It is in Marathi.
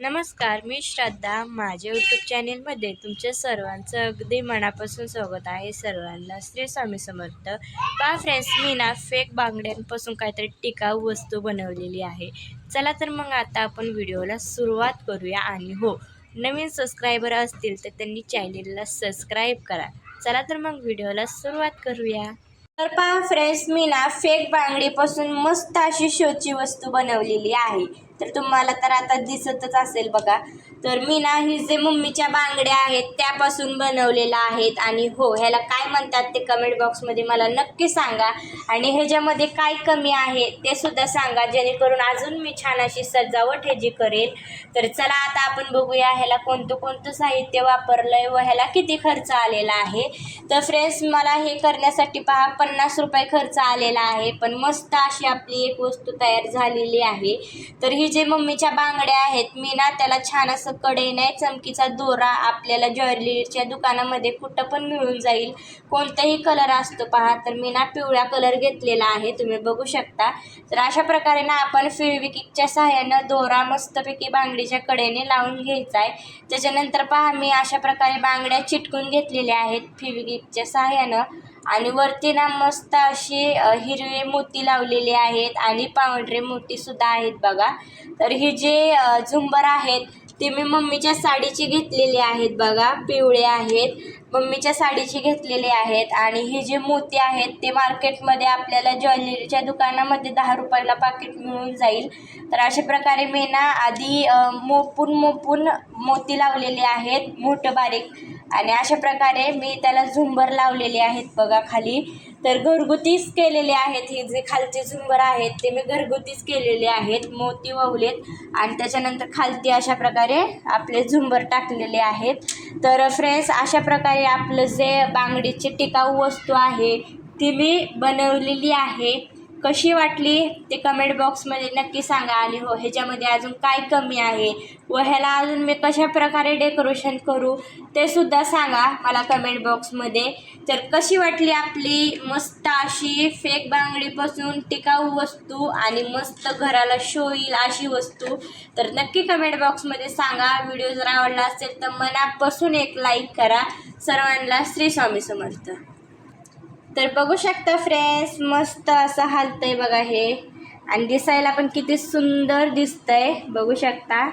नमस्कार मी श्रद्धा. माझ्या यूट्यूब चॅनेलमध्ये तुमच्या सर्वांचं अगदी मनापासून स्वागत आहे. सर्वांना श्री स्वामी समर्थ. पहा फ्रेंड्स मी ना फेक बांगड्यांपासून काहीतरी टिकाऊ वस्तू बनवलेली आहे. चला तर मग आता आपण व्हिडिओला सुरुवात करूया आणि हो नवीन सबस्क्रायबर असतील तर त्यांनी चॅनेलला सबस्क्राईब करा. चला तर मग व्हिडिओला सुरुवात करूया. तर पहा फ्रेंड्स मी ना फेक बांगडीपासून मस्त अशी शोची वस्तू बनवलेली आहे. तर तुम्हाला तर आता दिसतच असेल बघा. तर मी ना ही जे मम्मीच्या बांगड्या आहेत त्यापासून बनवलेल्या आहेत. आणि हो ह्याला काय म्हणतात ते कमेंट बॉक्समध्ये मला नक्की सांगा. आणि ह्याच्यामध्ये काय कमी आहे ते सुद्धा सांगा. जेणेकरून अजून मी छान अशी सजावट ह्याची करेल. तर चला आता आपण बघूया ह्याला कोणतं कोणतं साहित्य वापरलं आहे व ह्याला किती खर्च आलेला आहे. तर फ्रेंड्स मला हे करण्यासाठी पहा पन्नास रुपये खर्च आलेला आहे. पण मस्त अशी आपली एक वस्तू तयार झालेली आहे. तर ही जे मम्मीच्या बांगड्या आहेत मी ना त्याला छान असं कडेने चमकीचा दोरा आपल्याला ज्वेलरीच्या दुकानामध्ये कुठं पण मिळून जाईल. कोणताही कलर असतो पहा तर मी ना पिवळा कलर घेतलेला आहे तुम्ही बघू शकता. तर अशा प्रकारे ना आपण फिरविकिकच्या सहाय्यानं दोरा मस्तपैकी बांगडीच्या कडेने लावून घ्यायचा आहे. त्याच्यानंतर पहा मी अशा प्रकारे बांगड्या चिटकून घेतलेल्या आहेत फिरविकिकच्या सहाय्यानं. आणि वरती ना मस्त अशी हिरवे मोती लावलेले आहेत आणि पांढरे मोती सुद्धा आहेत बघा. तर हे जे झुंबर आहेत ते मी मम्मीच्या साडीची घेतलेले आहेत बघा. पिवळे आहेत. मम्मीच्या साडीची घेतलेले आहेत. आणि हे जे मोती आहेत ते मार्केटमध्ये आपल्याला ज्वेलरीच्या दुकानामध्ये दहा रुपयाला पाकिट मिळून जाईल. तर अशा प्रकारे मी ना आधी मोपून मोपून मोती लावलेले आहेत. मोठं बारीक. आणि अशा प्रकारे मी त्याला झुंबर लावलेले आहेत बघा खाली. तर घरगुतीच केलेले आहेत हे जे खालचे झुंबर आहेत ते मी घरगुतीच केलेले आहेत मोती वावलेत आणि त्याच्यानंतर खालती अशा प्रकारे आपले झुंबर टाकलेले आहेत. तर फ्रेंड्स अशा प्रकारे आपलं जे बांगडीची टिकाऊ वस्तू आहे ती मी बनवलेली आहे. कशी वाटली? ते कमेंट बॉक्समध्ये नक्की सांगा आणि हो. ह्याच्यामध्ये अजून काय कमी आहे? व ह्याला अजून मी कशा प्रकारे डेकोरेशन करू ते सुद्धा सांगा मला कमेंट बॉक्समध्ये तर कशी वाटली आपली मस्त अशी फेक बांगडीपासून टिकाऊ वस्तू आणि मस्त घराला शो येईल अशी वस्तू? तर नक्की कमेंट बॉक्समध्ये सांगा. व्हिडिओ जर आवडला असेल तर मनापासून एक लाईक करा. सर्वांना श्री स्वामी समर्थ. तर बघू शकता फ्रेंड्स मस्त असं हालतंय बघा हे. आणि दिसायला पण किती सुंदर दिसतंय. बघू शकता.